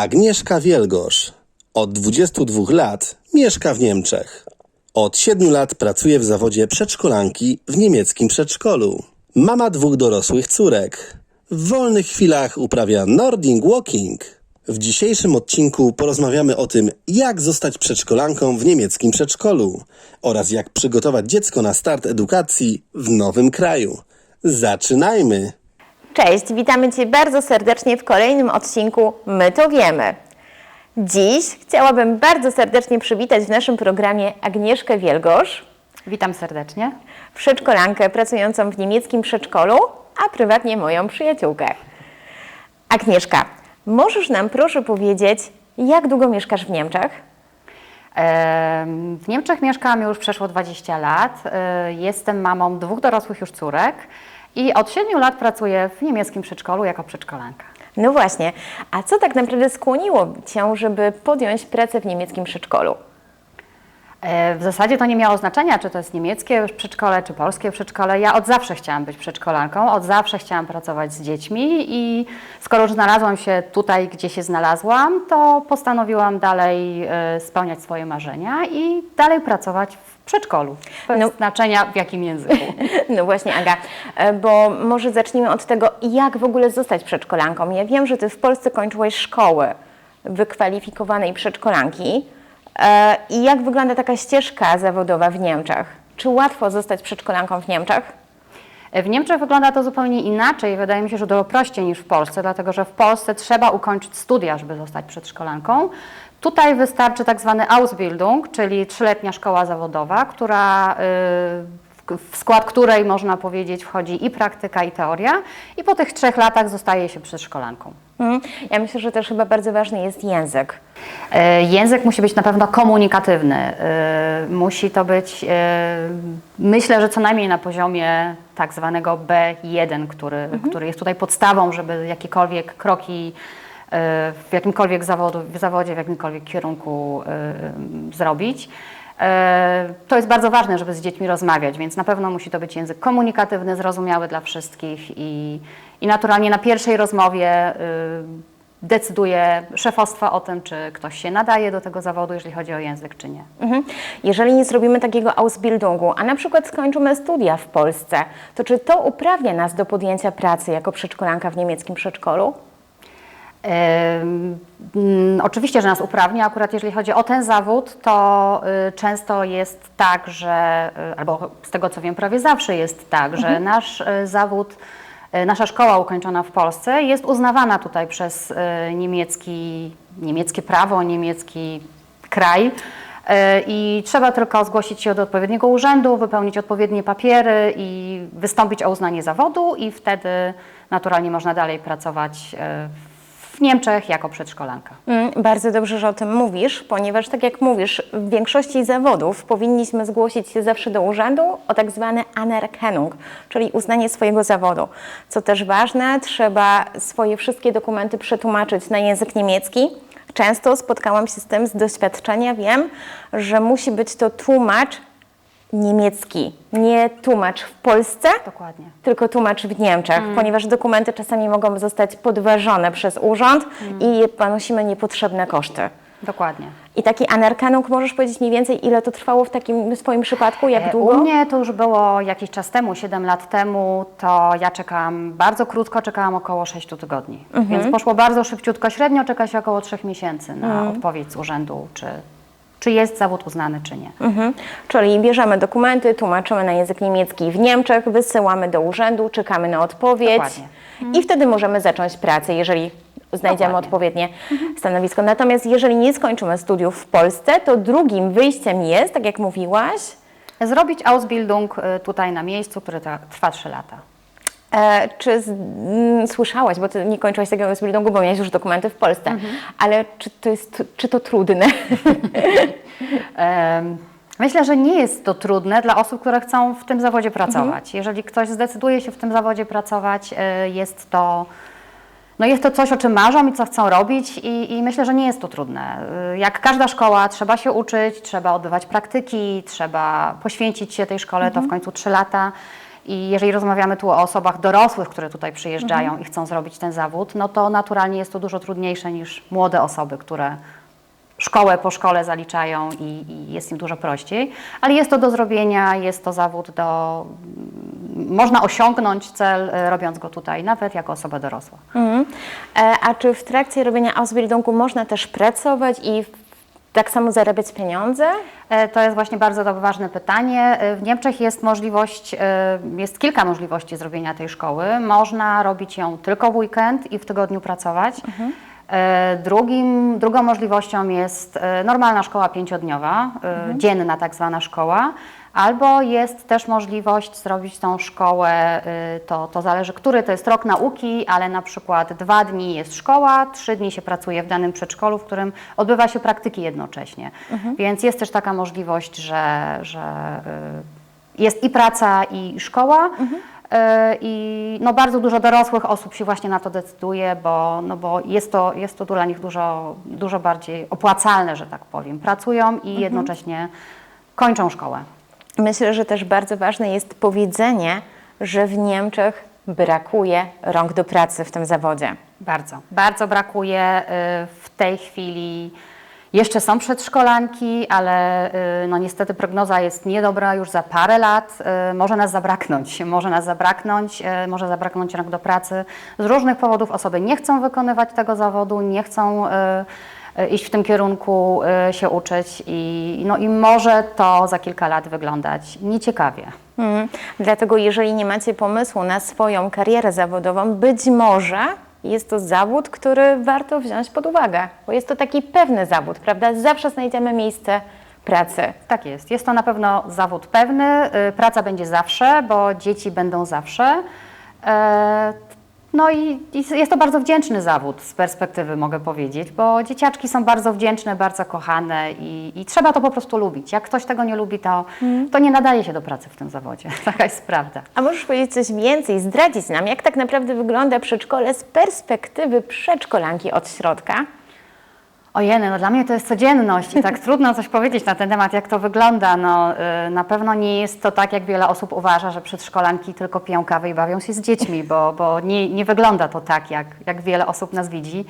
Agnieszka Wielgosz od 22 lat mieszka w Niemczech. Od 7 lat pracuje w zawodzie przedszkolanki w niemieckim przedszkolu. Mama dwóch dorosłych córek. W wolnych chwilach uprawia Nordic Walking. W dzisiejszym odcinku porozmawiamy o tym, jak zostać przedszkolanką w niemieckim przedszkolu oraz jak przygotować dziecko na start edukacji w nowym kraju. Zaczynajmy! Cześć, witamy Cię bardzo serdecznie w kolejnym odcinku My to wiemy. Dziś chciałabym bardzo serdecznie przywitać w naszym programie Agnieszkę Wielgosz, Witam serdecznie. przedszkolankę pracującą w niemieckim przedszkolu, a prywatnie moją przyjaciółkę. Agnieszka, możesz nam proszę powiedzieć, jak długo mieszkasz w Niemczech? Em, W Niemczech mieszkam już przeszło 20 lat. E, Jestem mamą dwóch dorosłych już córek i od 7 lat pracuję w niemieckim przedszkolu jako przedszkolanka. No właśnie, a co tak naprawdę skłoniło Cię, żeby podjąć pracę w niemieckim przedszkolu? E, W zasadzie to nie miało znaczenia, czy to jest niemieckie przedszkole, czy polskie przedszkole. Ja od zawsze chciałam być przedszkolanką, od zawsze chciałam pracować z dziećmi i skoro już znalazłam się tutaj, gdzie się znalazłam, to postanowiłam dalej e, spełniać swoje marzenia i dalej pracować w przedszkolu. Bez No. znaczenia w jakim języku. No właśnie, Aga, e, bo może zacznijmy od tego, jak w ogóle zostać przedszkolanką. Ja wiem, że Ty w Polsce kończyłeś szkołę wykwalifikowanej przedszkolanki. E, I jak wygląda taka ścieżka zawodowa w Niemczech? Czy łatwo zostać przedszkolanką w Niemczech? W Niemczech wygląda to zupełnie inaczej. Wydaje mi się, że dużo prościej niż w Polsce, dlatego że w Polsce trzeba ukończyć studia, żeby zostać przedszkolanką. Tutaj wystarczy tak zwany Ausbildung, czyli trzyletnia szkoła zawodowa, która, y, w- skład której można powiedzieć wchodzi i praktyka, i teoria. I po tych trzech latach zostaje się przedszkolanką. Mhm. Ja myślę, że też chyba bardzo ważny jest język. E, Język musi być na pewno komunikatywny. E, Musi to być, e, myślę, że co najmniej na poziomie tak zwanego B1, który, który jest tutaj podstawą, żeby jakiekolwiek kroki w jakimkolwiek zawodu, w zawodzie, w jakimkolwiek kierunku zrobić. E, To jest bardzo ważne, żeby z dziećmi rozmawiać, więc na pewno musi to być język komunikatywny, zrozumiały dla wszystkich i, i naturalnie na pierwszej rozmowie y, decyduje szefostwo o tym, czy ktoś się nadaje do tego zawodu, jeżeli chodzi o język, czy nie. Mhm. Jeżeli nie zrobimy takiego Ausbildungu, a na przykład skończymy studia w Polsce, to czy to uprawnia nas do podjęcia pracy jako przedszkolanka w niemieckim przedszkolu? Mm, Oczywiście, że nas uprawnia, akurat jeżeli chodzi o ten zawód, to y, często jest tak, że, y, albo z tego co wiem, prawie zawsze jest tak, że nasz y, zawód, nasza szkoła ukończona w Polsce jest uznawana tutaj przez niemiecki, niemieckie prawo, niemiecki kraj. I trzeba tylko zgłosić się do odpowiedniego urzędu, wypełnić odpowiednie papiery i wystąpić o uznanie zawodu, i wtedy naturalnie można dalej pracować y, Niemczech jako przedszkolanka. Mm, Bardzo dobrze, że o tym mówisz, ponieważ tak jak mówisz, w większości zawodów powinniśmy zgłosić się zawsze do urzędu o tak zwane Anerkennung, czyli uznanie swojego zawodu. Co też ważne, trzeba swoje wszystkie dokumenty przetłumaczyć na język niemiecki. Często spotkałam się z tym z doświadczenia, wiem, że musi być to tłumacz niemiecki, nie tłumacz w Polsce, Dokładnie. tylko tłumacz w Niemczech, Mm. ponieważ dokumenty czasami mogą zostać podważone przez urząd Mm. i ponosimy niepotrzebne koszty. Dokładnie. I taki anerkanung, możesz powiedzieć mniej więcej, ile to trwało w takim swoim przypadku, jak E, długo? U mnie to już było jakiś czas temu, 7 lat temu, to ja czekałam bardzo krótko, czekałam około 6 tygodni. Mhm. Więc poszło bardzo szybciutko, średnio czeka się około 3 miesięcy na Mhm. odpowiedź z urzędu, czy, czy jest zawód uznany, czy nie. Mhm. Czyli bierzemy dokumenty, tłumaczymy na język niemiecki w Niemczech, wysyłamy do urzędu, czekamy na odpowiedź Dokładnie. i wtedy możemy zacząć pracę, jeżeli znajdziemy Dokładnie. odpowiednie stanowisko. Natomiast jeżeli nie skończymy studiów w Polsce, to drugim wyjściem jest, tak jak mówiłaś, Zrobić Ausbildung y, tutaj na miejscu, który trwa 3 lata. E, czy z, m, słyszałaś, bo ty nie kończyłaś tego Ausbildungu, bo miałaś już dokumenty w Polsce, ale czy to jest, czy to trudne? Myślę, że nie jest to trudne dla osób, które chcą w tym zawodzie pracować. Jeżeli ktoś zdecyduje się w tym zawodzie pracować, e, jest to, no jest to coś, o czym marzą i co chcą robić i, i myślę, że nie jest to trudne. E, Jak każda szkoła, trzeba się uczyć, trzeba odbywać praktyki, trzeba poświęcić się tej szkole, to w końcu trzy lata. I jeżeli rozmawiamy tu o osobach dorosłych, które tutaj przyjeżdżają i chcą zrobić ten zawód, no to naturalnie jest to dużo trudniejsze niż młode osoby, które szkołę po szkole zaliczają i, i jest im dużo prościej. Ale jest to do zrobienia, jest to zawód do... Można osiągnąć cel, e, robiąc go tutaj, nawet jako osoba dorosła. Mhm. E, A czy w trakcie robienia Ausbildungu można też pracować i tak samo zarabiać pieniądze? E, To jest właśnie bardzo ważne pytanie. E, W Niemczech jest możliwość, e, jest kilka możliwości zrobienia tej szkoły. Można robić ją tylko w weekend i w tygodniu pracować. E, Drugim, drugą możliwością jest normalna szkoła pięciodniowa, e, dzienna tak zwana szkoła, albo jest też możliwość zrobić tą szkołę, e, to, to zależy, który to jest rok nauki, ale na przykład dwa dni jest szkoła, trzy dni się pracuje w danym przedszkolu, w którym odbywa się praktyki jednocześnie. Więc jest też taka możliwość, że, że y, jest i praca, i szkoła. Y, I no bardzo dużo dorosłych osób się właśnie na to decyduje, bo, no bo jest, to, jest to dla nich dużo, dużo bardziej opłacalne, że tak powiem. Pracują i jednocześnie kończą szkołę. Myślę, że też bardzo ważne jest powiedzenie, że w Niemczech brakuje rąk do pracy w tym zawodzie. Bardzo, bardzo brakuje y, w tej chwili. Jeszcze są przedszkolanki, ale y, no niestety prognoza jest niedobra już za parę lat. y, Może nas zabraknąć, może nas zabraknąć, może zabraknąć rąk do pracy. Z różnych powodów osoby nie chcą wykonywać tego zawodu, nie chcą iść w tym kierunku, y, się uczyć i, no i może to za kilka lat wyglądać nieciekawie. Mhm. Dlatego jeżeli nie macie pomysłu na swoją karierę zawodową, być może jest to zawód, który warto wziąć pod uwagę, bo jest to taki pewny zawód, prawda? Zawsze znajdziemy miejsce pracy. Tak jest. Jest to na pewno zawód pewny. y, Praca będzie zawsze, bo dzieci będą zawsze. No i i jest to bardzo wdzięczny zawód z perspektywy, mogę powiedzieć, bo dzieciaczki są bardzo wdzięczne, bardzo kochane i, i trzeba to po prostu lubić. Jak ktoś tego nie lubi, to, to nie nadaje się do pracy w tym zawodzie. Taka jest prawda. A możesz powiedzieć coś więcej, zdradzić nam, jak tak naprawdę wygląda przedszkole z perspektywy przedszkolanki od środka? Ojeny, no dla mnie to jest codzienność i tak trudno coś powiedzieć na ten temat, jak to wygląda. No, y, na pewno nie jest to tak, jak wiele osób uważa, że przedszkolanki tylko piją kawę i bawią się z dziećmi, bo, bo nie, nie wygląda to tak, jak, jak wiele osób nas widzi.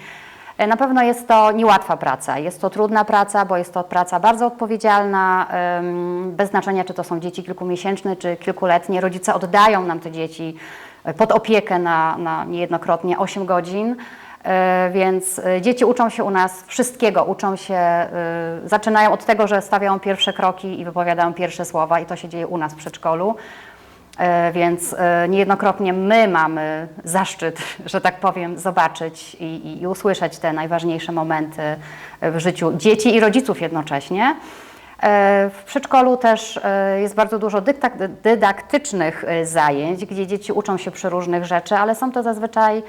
Y, Na pewno jest to niełatwa praca. Jest to trudna praca, bo jest to praca bardzo odpowiedzialna, bez znaczenia, czy to są dzieci kilkumiesięczne, czy kilkuletnie. Rodzice oddają nam te dzieci y, pod opiekę na, na niejednokrotnie 8 godzin. E, Więc e, dzieci uczą się u nas wszystkiego, uczą się, e, zaczynają od tego, że stawiają pierwsze kroki i wypowiadają pierwsze słowa i to się dzieje u nas w przedszkolu. Więc niejednokrotnie my mamy zaszczyt, że tak powiem, zobaczyć i, i, i usłyszeć te najważniejsze momenty w życiu dzieci i rodziców jednocześnie. W przedszkolu też jest bardzo dużo dydaktycznych zajęć, gdzie dzieci uczą się przeróżnych rzeczy, ale są to zazwyczaj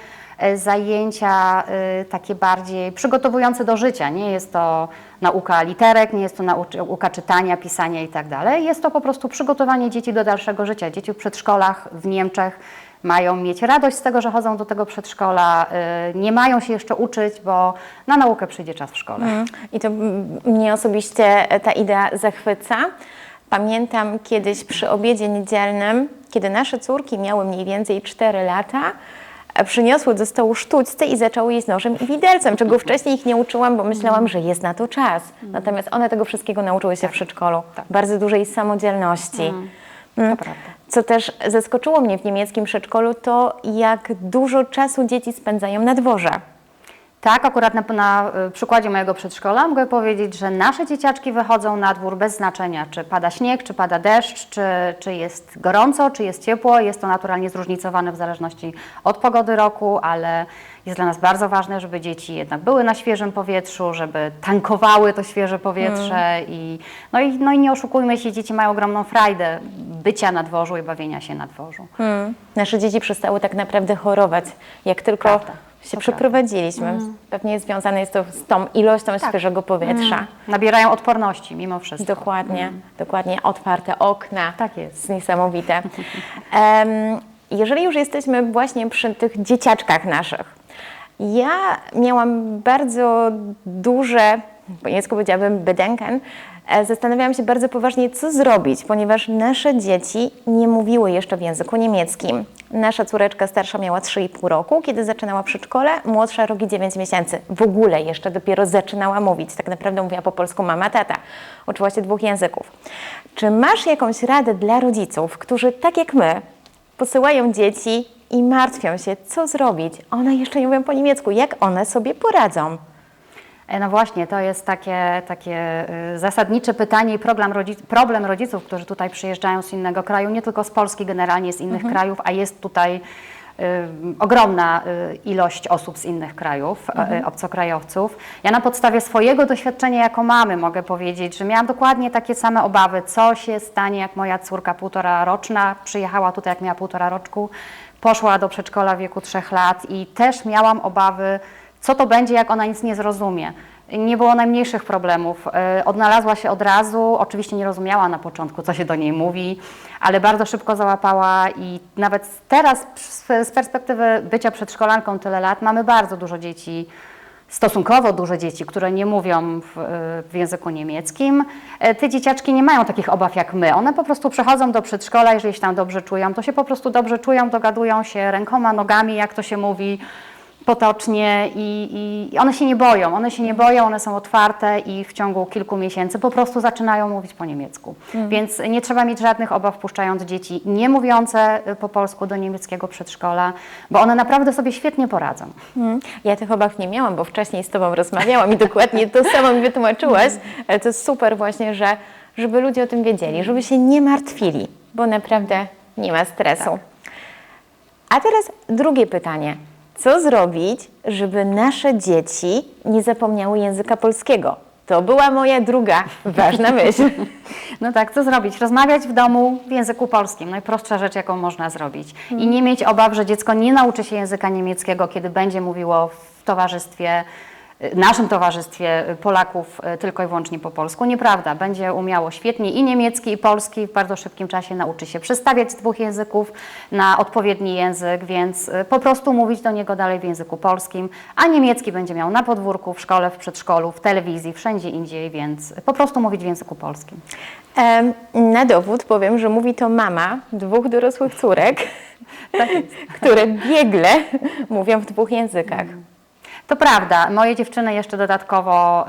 zajęcia e, takie bardziej przygotowujące do życia. Nie jest to nauka literek, nie jest to nauka czytania, pisania i tak. Jest to po prostu przygotowanie dzieci do dalszego życia. Dzieci w przedszkolach w Niemczech mają mieć radość z tego, że chodzą do tego przedszkola, e, nie mają się jeszcze uczyć, bo na naukę przyjdzie czas w szkole. I to mm, mnie osobiście ta idea zachwyca. Pamiętam kiedyś przy obiedzie niedzielnym, kiedy nasze córki miały mniej więcej 4 lata, e, przyniosły do stołu sztućce i zaczęły jeść nożem i widelcem, czego wcześniej ich nie uczyłam, bo myślałam, że jest na to czas. Natomiast one tego wszystkiego nauczyły się w przedszkolu. Bardzo dużej samodzielności. Mm. Co też zaskoczyło mnie w niemieckim przedszkolu, to jak dużo czasu dzieci spędzają na dworze. Tak, akurat na, na y, przykładzie mojego przedszkola mogę powiedzieć, że nasze dzieciaczki wychodzą na dwór bez znaczenia, czy pada śnieg, czy pada deszcz, czy, czy jest gorąco, czy jest ciepło. Jest to naturalnie zróżnicowane w zależności od pogody roku, ale jest dla nas bardzo ważne, żeby dzieci jednak były na świeżym powietrzu, żeby tankowały to świeże powietrze i, no i, no i nie oszukujmy się, dzieci mają ogromną frajdę bycia na dworzu i bawienia się na dworzu. Hmm. Nasze dzieci przestały tak naprawdę chorować, jak tylko Prawda, się przeprowadziliśmy. Pewnie związane jest to z tą ilością świeżego powietrza. Nabierają odporności mimo wszystko. Dokładnie, dokładnie. Otwarte okna. Tak jest. niesamowite. Em, jeżeli już jesteśmy właśnie przy tych dzieciaczkach naszych, ja miałam bardzo duże po niemiecku powiedziałabym bedenken, e, zastanawiałam się bardzo poważnie, co zrobić, ponieważ nasze dzieci nie mówiły jeszcze w języku niemieckim. Nasza córeczka starsza miała 3,5 roku, kiedy zaczynała przedszkole, młodsza roki 9 miesięcy. W ogóle jeszcze dopiero zaczynała mówić. Tak naprawdę mówiła po polsku mama, tata. Uczyła się dwóch języków. Czy masz jakąś radę dla rodziców, którzy tak jak my posyłają dzieci i martwią się, co zrobić? One jeszcze nie mówią po niemiecku. Jak one sobie poradzą? E, No właśnie, to jest takie, takie y, zasadnicze pytanie i problem, rodzic, problem rodziców, którzy tutaj przyjeżdżają z innego kraju, nie tylko z Polski, generalnie z innych krajów, a jest tutaj y, ogromna y, ilość osób z innych krajów, y, obcokrajowców. Ja na podstawie swojego doświadczenia jako mamy mogę powiedzieć, że miałam dokładnie takie same obawy, co się stanie, jak moja córka półtora roczna przyjechała tutaj, jak miała półtora roczku, poszła do przedszkola w wieku trzech lat i też miałam obawy, co to będzie, jak ona nic nie zrozumie. Nie było najmniejszych problemów. E, Odnalazła się od razu. Oczywiście nie rozumiała na początku, co się do niej mówi, ale bardzo szybko załapała i nawet teraz z- perspektywy bycia przedszkolanką tyle lat mamy bardzo dużo dzieci, stosunkowo dużo dzieci, które nie mówią w, w języku niemieckim. E, Te dzieciaczki nie mają takich obaw jak my. One po prostu przechodzą do przedszkola, jeżeli się tam dobrze czują, to się po prostu dobrze czują, dogadują się rękoma, nogami, jak to się mówi potocznie i, i one się nie boją, one się nie boją, one są otwarte i w ciągu kilku miesięcy po prostu zaczynają mówić po niemiecku. Więc nie trzeba mieć żadnych obaw wpuszczając dzieci nie mówiące y, po polsku do niemieckiego przedszkola, bo one naprawdę sobie świetnie poradzą. Mm, Ja tych obaw nie miałam, bo wcześniej z Tobą rozmawiałam i dokładnie to samo mi wytłumaczyłaś. Ale to jest super właśnie, że żeby ludzie o tym wiedzieli, żeby się nie martwili, bo naprawdę nie ma stresu. A teraz drugie pytanie. Co zrobić, żeby nasze dzieci nie zapomniały języka polskiego? To była moja druga ważna myśl. No tak, co zrobić? Rozmawiać w domu w języku polskim. Najprostsza rzecz, jaką można zrobić. I nie mieć obaw, że dziecko nie nauczy się języka niemieckiego, kiedy będzie mówiło w towarzystwie, naszym towarzystwie y, Polaków y, tylko i wyłącznie po polsku. Nieprawda. Będzie umiało świetnie i niemiecki, i polski. W bardzo szybkim czasie nauczy się przestawiać z dwóch języków na odpowiedni język, więc y, po prostu mówić do niego dalej w języku polskim, a niemiecki będzie miał na podwórku, w szkole, w przedszkolu, w telewizji, wszędzie indziej, więc po prostu mówić w języku polskim. Na dowód powiem, że mówi to mama dwóch dorosłych córek, które biegle mówią w dwóch językach. To prawda, moje dziewczyny jeszcze dodatkowo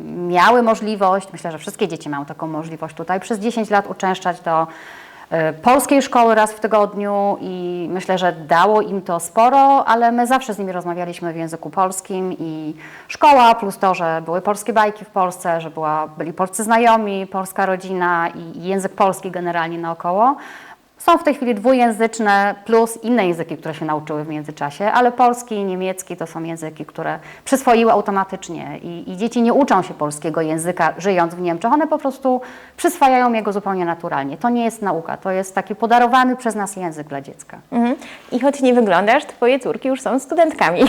y, miały możliwość, myślę, że wszystkie dzieci mają taką możliwość tutaj, przez 10 lat uczęszczać do y, polskiej szkoły raz w tygodniu i myślę, że dało im to sporo, ale my zawsze z nimi rozmawialiśmy w języku polskim i szkoła, plus to, że były polskie bajki w Polsce, że była, byli polscy znajomi, polska rodzina i język polski generalnie naokoło. Są w tej chwili dwujęzyczne plus inne języki, które się nauczyły w międzyczasie, ale polski i niemiecki to są języki, które przyswoiły automatycznie i, i dzieci nie uczą się polskiego języka żyjąc w Niemczech, one po prostu przyswajają jego zupełnie naturalnie. To nie jest nauka, to jest taki podarowany przez nas język dla dziecka. Mhm. I choć nie wyglądasz, twoje córki już są studentkami.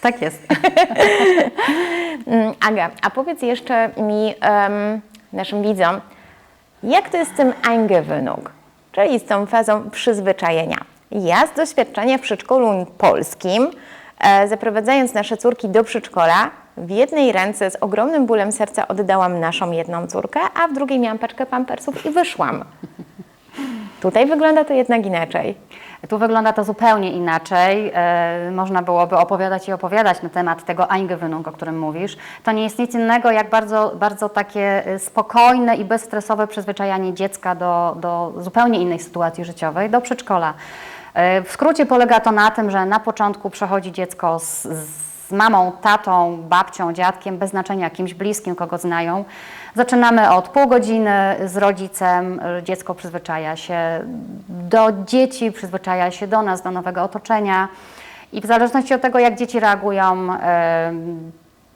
Tak jest. Aga, a powiedz jeszcze mi, em, naszym widzom, jak to jest z tym Eingewöhnung, czyli z tą fazą przyzwyczajenia? Ja z doświadczenia w przedszkolu polskim, e, zaprowadzając nasze córki do przedszkola, w jednej ręce z ogromnym bólem serca oddałam naszą jedną córkę, a w drugiej miałam paczkę pampersów i wyszłam. Tutaj wygląda to jednak inaczej. Tu wygląda to zupełnie inaczej. E, można byłoby opowiadać i opowiadać na temat tego Eingewöhnung, o którym mówisz. To nie jest nic innego jak bardzo, bardzo takie e, spokojne i bezstresowe przyzwyczajanie dziecka do, do zupełnie innej sytuacji życiowej, do przedszkola. E, w skrócie polega to na tym, że na początku przechodzi dziecko z, z mamą, tatą, babcią, dziadkiem, bez znaczenia kimś bliskim, kogo znają. Zaczynamy od pół godziny z rodzicem, dziecko przyzwyczaja się do dzieci, przyzwyczaja się do nas, do nowego otoczenia i w zależności od tego, jak dzieci reagują,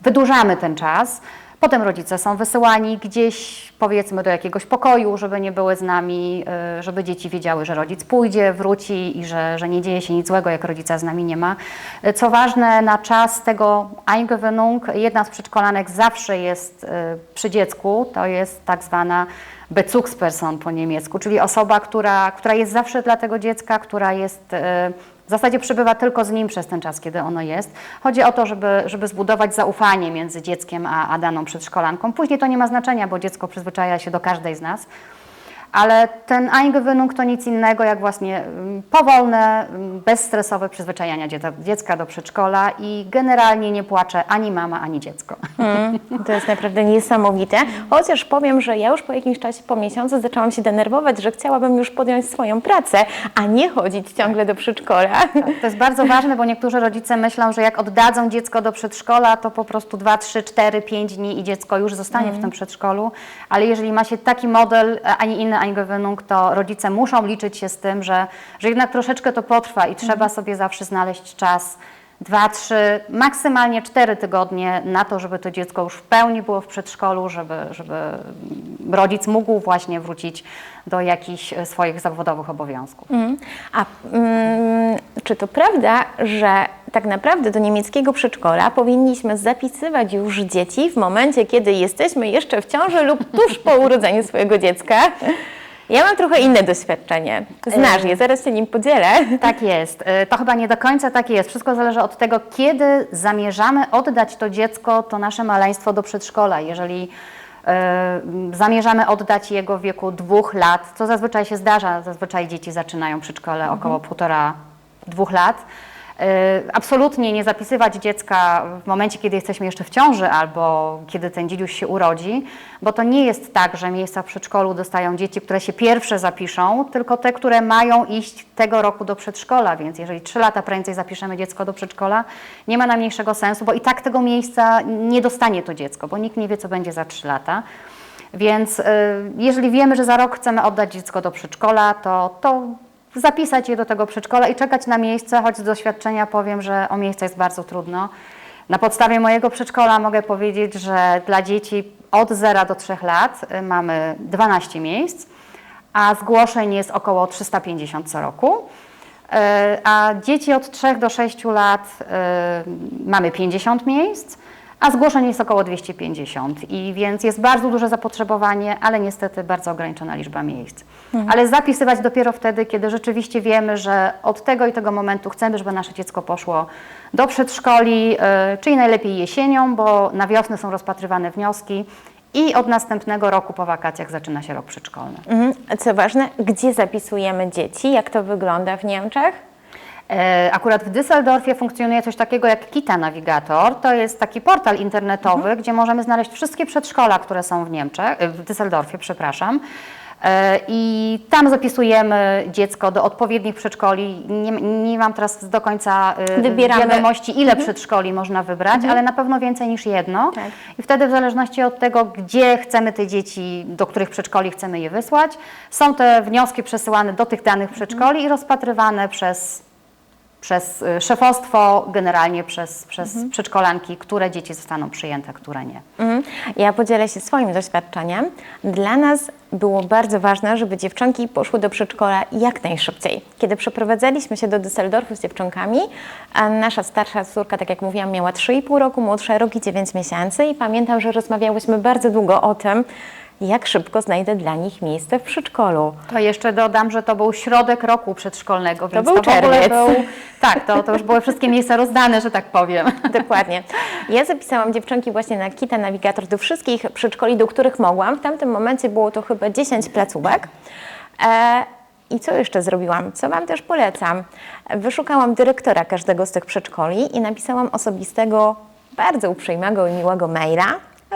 wydłużamy ten czas. Potem rodzice są wysyłani gdzieś, powiedzmy, do jakiegoś pokoju, żeby nie były z nami, y, żeby dzieci wiedziały, że rodzic pójdzie, wróci i że, że nie dzieje się nic złego, jak rodzica z nami nie ma. Y, Co ważne, na czas tego Eingewöhnung jedna z przedszkolanek zawsze jest y, przy dziecku, to jest tak zwana Bezugsperson po niemiecku, czyli osoba, która, która jest zawsze dla tego dziecka, która jest w zasadzie przebywa tylko z nim przez ten czas, kiedy ono jest. Chodzi o to, żeby, żeby zbudować zaufanie między dzieckiem a, a daną przedszkolanką. Później to nie ma znaczenia, bo dziecko przyzwyczaja się do każdej z nas. Ale ten Eingewöhnung to nic innego jak właśnie mm, powolne, mm, bezstresowe przyzwyczajania dziecka, do przedszkola i generalnie nie płacze ani mama, ani dziecko. To jest naprawdę niesamowite. Chociaż powiem, że ja już po jakimś czasie, po miesiącu zaczęłam się denerwować, że chciałabym już podjąć swoją pracę, a nie chodzić ciągle do przedszkola. To jest bardzo ważne, bo niektórzy rodzice myślą, że jak oddadzą dziecko do przedszkola, to po prostu 2, 3, 4, 5 dni i dziecko już zostanie w tym przedszkolu. Ale jeżeli ma się taki model, a nie to rodzice muszą liczyć się z tym, że, że jednak troszeczkę to potrwa i trzeba sobie zawsze znaleźć czas. Dwa, trzy, maksymalnie cztery tygodnie na to, żeby to dziecko już w pełni było w przedszkolu, żeby, żeby rodzic mógł właśnie wrócić do jakichś e, swoich zawodowych obowiązków. A mm, czy to prawda, że tak naprawdę do niemieckiego przedszkola powinniśmy zapisywać już dzieci w momencie, kiedy jesteśmy jeszcze w ciąży lub tuż po urodzeniu swojego dziecka? Ja mam trochę inne doświadczenie. Znasz je, zaraz się nim podzielę. Tak jest. Y, To chyba nie do końca tak jest. Wszystko zależy od tego, kiedy zamierzamy oddać to dziecko, to nasze maleństwo do przedszkola. Jeżeli y, zamierzamy oddać jego w wieku dwóch lat, co zazwyczaj się zdarza, zazwyczaj dzieci zaczynają przedszkole około półtora, dwóch lat. Y, Absolutnie nie zapisywać dziecka w momencie, kiedy jesteśmy jeszcze w ciąży albo kiedy ten dziedziuś się urodzi, bo to nie jest tak, że miejsca w przedszkolu dostają dzieci, które się pierwsze zapiszą, tylko te, które mają iść tego roku do przedszkola, więc jeżeli trzy lata prędzej zapiszemy dziecko do przedszkola, nie ma najmniejszego sensu, bo i tak tego miejsca nie dostanie to dziecko, bo nikt nie wie, co będzie za trzy lata. Więc y, jeżeli wiemy, że za rok chcemy oddać dziecko do przedszkola, to, to zapisać je do tego przedszkola i czekać na miejsce, choć z doświadczenia powiem, że o miejsce jest bardzo trudno. Na podstawie mojego przedszkola mogę powiedzieć, że dla dzieci od 0 do 3 lat y, mamy 12 miejsc, a zgłoszeń jest około 350 co roku. Y, A dzieci od 3 do 6 lat y, mamy 50 miejsc, a zgłoszeń jest około 250. I więc jest bardzo duże zapotrzebowanie, ale niestety bardzo ograniczona liczba miejsc. Ale zapisywać dopiero wtedy, kiedy rzeczywiście wiemy, że od tego i tego momentu chcemy, żeby nasze dziecko poszło do przedszkoli, y, czyli najlepiej jesienią, bo na wiosnę są rozpatrywane wnioski i od następnego roku po wakacjach zaczyna się rok przedszkolny. Mhm. Co ważne, gdzie zapisujemy dzieci? Jak to wygląda w Niemczech? E, Akurat w Düsseldorfie funkcjonuje coś takiego jak Kita Navigator. To jest taki portal internetowy, gdzie możemy znaleźć wszystkie przedszkola, które są w Niemczech, w Düsseldorfie, przepraszam. E, I tam zapisujemy dziecko do odpowiednich przedszkoli. Nie, nie mam teraz do końca e, Wybieramy. wiadomości, ile przedszkoli można wybrać, ale na pewno więcej niż jedno. Tak. I wtedy w zależności od tego, gdzie chcemy te dzieci, do których przedszkoli chcemy je wysłać, są te wnioski przesyłane do tych danych przedszkoli i rozpatrywane przez przez y, szefostwo, generalnie przez, przez przedszkolanki, które dzieci zostaną przyjęte, które nie. Mhm. Ja podzielę się swoim doświadczeniem. Dla nas było bardzo ważne, żeby dziewczynki poszły do przedszkola jak najszybciej. Kiedy przeprowadzaliśmy się do Düsseldorfu z dziewczynkami, nasza starsza córka, tak jak mówiłam, miała 3,5 roku, młodsza rok i 9 miesięcy i pamiętam, że rozmawiałyśmy bardzo długo o tym, jak szybko znajdę dla nich miejsce w przedszkolu. To jeszcze dodam, że to był środek roku przedszkolnego, więc był to w ogóle czerwiec. był... Tak, to, to już były wszystkie miejsca rozdane, że tak powiem. Dokładnie. Ja zapisałam dziewczynki właśnie na Kita Navigator do wszystkich przedszkoli, do których mogłam. W tamtym momencie było to chyba 10 placówek. E, I co jeszcze zrobiłam? Co Wam też polecam? Wyszukałam dyrektora każdego z tych przedszkoli i napisałam osobistego, bardzo uprzejmego i miłego maila,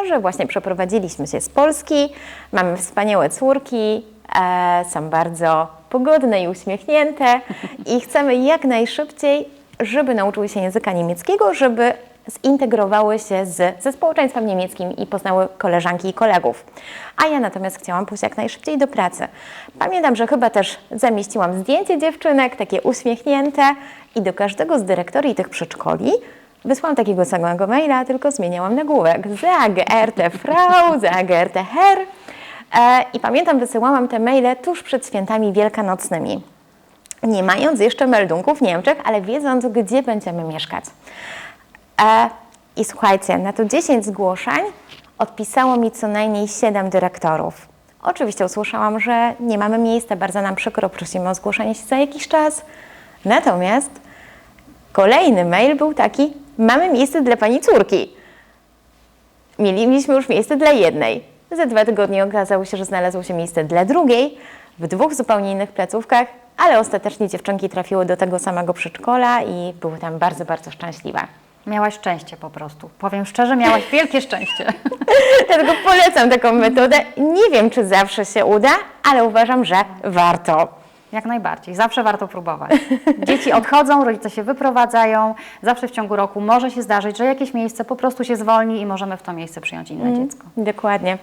że właśnie przeprowadziliśmy się z Polski, mamy wspaniałe córki, e, są bardzo pogodne i uśmiechnięte i chcemy jak najszybciej, żeby nauczyły się języka niemieckiego, żeby zintegrowały się z, ze społeczeństwem niemieckim i poznały koleżanki i kolegów. A ja natomiast chciałam pójść jak najszybciej do pracy. Pamiętam, że chyba też zamieściłam zdjęcie dziewczynek, takie uśmiechnięte i do każdego z dyrektorii tych przedszkoli wysłałam takiego samego maila, tylko zmieniałam nagłówek. Sehr geehrte Frau, sehr geehrte Herr. E, I pamiętam, wysyłałam te maile tuż przed świętami wielkanocnymi nie mając jeszcze meldunków w Niemczech, ale wiedząc, gdzie będziemy mieszkać. E, I słuchajcie, na to 10 zgłoszeń odpisało mi co najmniej 7 dyrektorów. Oczywiście usłyszałam, że nie mamy miejsca, bardzo nam przykro, prosimy o zgłoszenie się za jakiś czas. Natomiast kolejny mail był taki, mamy miejsce dla pani córki. Mieliśmy już miejsce dla jednej. Za dwa tygodnie okazało się, że znalazło się miejsce dla drugiej, w dwóch zupełnie innych placówkach, ale ostatecznie dziewczynki trafiły do tego samego przedszkola i były tam bardzo, bardzo szczęśliwe. Miałaś szczęście po prostu. Powiem szczerze, miałaś wielkie szczęście. Dlatego polecam taką metodę. Nie wiem, czy zawsze się uda, ale uważam, że warto. Jak najbardziej. Zawsze warto próbować. Dzieci odchodzą, rodzice się wyprowadzają. Zawsze w ciągu roku może się zdarzyć, że jakieś miejsce po prostu się zwolni i możemy w to miejsce przyjąć inne dziecko. Dokładnie.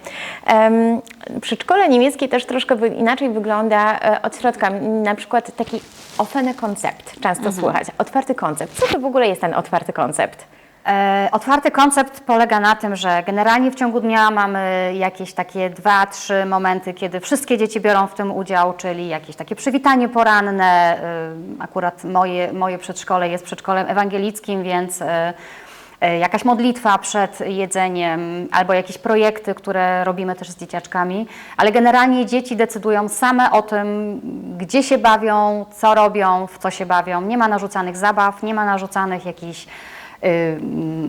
Um, przedszkole niemieckie też troszkę wy, inaczej wygląda e, od środka. Na przykład taki offene koncept często słychać. Otwarty koncept. Co to w ogóle jest ten otwarty koncept? E, Otwarty koncept polega na tym, że generalnie w ciągu dnia mamy jakieś takie dwa, trzy momenty, kiedy wszystkie dzieci biorą w tym udział, czyli jakieś takie przywitanie poranne. y, Akurat moje, moje przedszkole jest przedszkolem ewangelickim, więc y, jakaś modlitwa przed jedzeniem albo jakieś projekty, które robimy też z dzieciaczkami, ale generalnie dzieci decydują same o tym, gdzie się bawią, co robią, w co się bawią. Nie ma narzucanych zabaw, nie ma narzucanych jakichś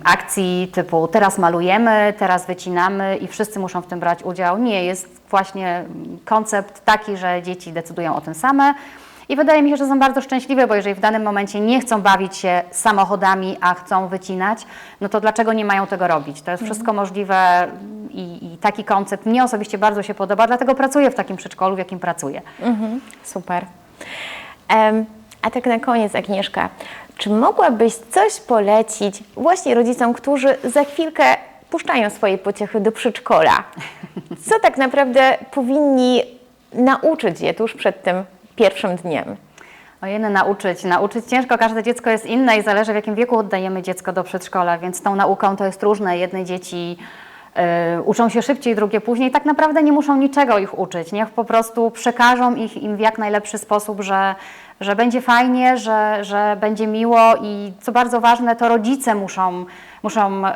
akcji typu teraz malujemy, teraz wycinamy i wszyscy muszą w tym brać udział. Nie, jest właśnie koncept taki, że dzieci decydują o tym same. I wydaje mi się, że są bardzo szczęśliwe, bo jeżeli w danym momencie nie chcą bawić się samochodami, a chcą wycinać, no to dlaczego nie mają tego robić? To jest wszystko możliwe i, i taki koncept mnie osobiście bardzo się podoba, dlatego pracuję w takim przedszkolu, w jakim pracuję. Super. Em, a tak na koniec, Agnieszka, czy mogłabyś coś polecić właśnie rodzicom, którzy za chwilkę puszczają swoje pociechy do przedszkola? Co tak naprawdę powinni nauczyć je tuż przed tym pierwszym dniem? Ojej, no nauczyć, nauczyć ciężko, każde dziecko jest inne i zależy w jakim wieku oddajemy dziecko do przedszkola, więc tą nauką to jest różne. Jedne dzieci y, uczą się szybciej, drugie później. Tak naprawdę nie muszą niczego ich uczyć. Niech po prostu przekażą ich im w jak najlepszy sposób, że, że będzie fajnie, że, że będzie miło i co bardzo ważne, to rodzice muszą, muszą y,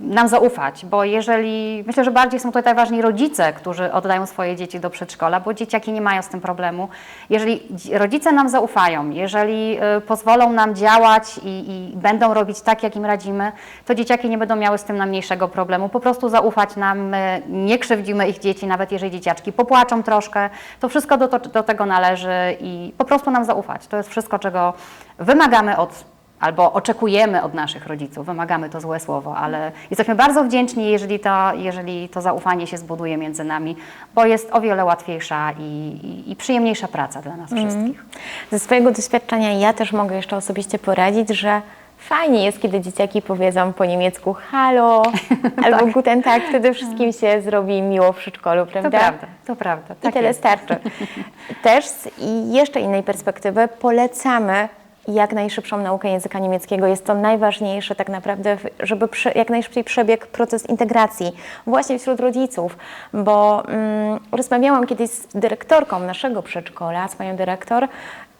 nam zaufać, bo jeżeli, myślę, że bardziej są tutaj ważni rodzice, którzy oddają swoje dzieci do przedszkola, bo dzieciaki nie mają z tym problemu. Jeżeli dzi- rodzice nam zaufają, jeżeli y, pozwolą nam działać i, i będą robić tak, jak im radzimy, to dzieciaki nie będą miały z tym najmniejszego problemu. Po prostu zaufać nam, my nie krzywdzimy ich dzieci, nawet jeżeli dzieciaczki popłaczą troszkę, to wszystko do, do tego należy i po prostu nam zaufać. To jest wszystko, czego wymagamy od albo oczekujemy od naszych rodziców, wymagamy to złe słowo, ale jesteśmy bardzo wdzięczni, jeżeli to, jeżeli to zaufanie się zbuduje między nami, bo jest o wiele łatwiejsza i, i, i przyjemniejsza praca dla nas wszystkich. Ze swojego doświadczenia ja też mogę jeszcze osobiście poradzić, że fajnie jest, kiedy dzieciaki powiedzą po niemiecku halo albo guten tag, wtedy wszystkim się zrobi miło w przedszkolu, To prawda? prawda, to prawda. I tak tyle jest. starczy. Też z i jeszcze innej perspektywy polecamy jak najszybszą naukę języka niemieckiego. Jest to najważniejsze tak naprawdę, żeby jak najszybciej przebiegł proces integracji właśnie wśród rodziców, bo mm, rozmawiałam kiedyś z dyrektorką naszego przedszkola, z panią dyrektor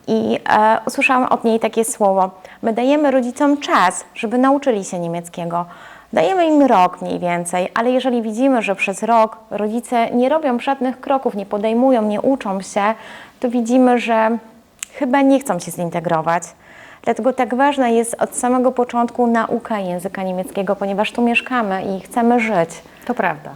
i e, usłyszałam od niej takie słowo. My dajemy rodzicom czas, żeby nauczyli się niemieckiego. Dajemy im rok mniej więcej, ale jeżeli widzimy, że przez rok rodzice nie robią żadnych kroków, nie podejmują, nie uczą się, to widzimy, że chyba nie chcą się zintegrować. Dlatego tak ważna jest od samego początku nauka języka niemieckiego, ponieważ tu mieszkamy i chcemy żyć. To prawda.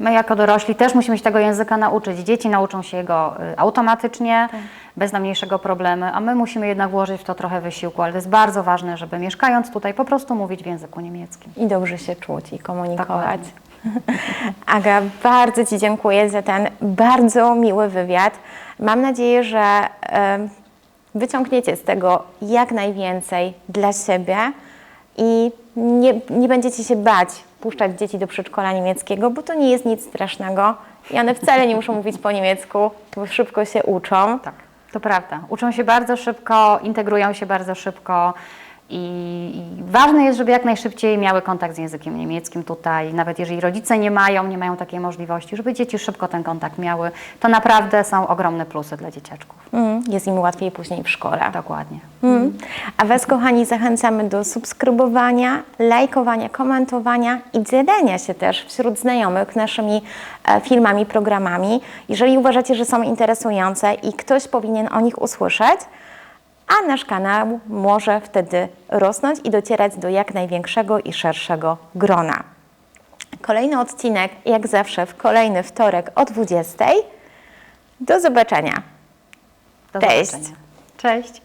My jako dorośli też musimy się tego języka nauczyć. Dzieci nauczą się jego y, automatycznie, bez najmniejszego problemu, a my musimy jednak włożyć w to trochę wysiłku, ale to jest bardzo ważne, żeby mieszkając tutaj po prostu mówić w języku niemieckim. I dobrze się czuć i komunikować. Dokładnie. Aga, bardzo Ci dziękuję za ten bardzo miły wywiad. Mam nadzieję, że wyciągniecie z tego jak najwięcej dla siebie i nie, nie będziecie się bać puszczać dzieci do przedszkola niemieckiego, bo to nie jest nic strasznego i one wcale nie muszą mówić po niemiecku, bo szybko się uczą. Tak, to prawda. Uczą się bardzo szybko, integrują się bardzo szybko I, ważne jest, żeby jak najszybciej miały kontakt z językiem niemieckim tutaj, nawet jeżeli rodzice nie mają, nie mają takiej możliwości, żeby dzieci szybko ten kontakt miały. To naprawdę są ogromne plusy dla dzieciaczków. Mm, Jest im łatwiej później w szkole. Dokładnie. Mm. A Was, kochani, zachęcamy do subskrybowania, lajkowania, komentowania i dzielenia się też wśród znajomych naszymi e, filmami, programami. Jeżeli uważacie, że są interesujące i ktoś powinien o nich usłyszeć, a nasz kanał może wtedy rosnąć i docierać do jak największego i szerszego grona. Kolejny odcinek, jak zawsze, w kolejny wtorek o 20. Do zobaczenia. Do Cześć. zobaczenia. Cześć.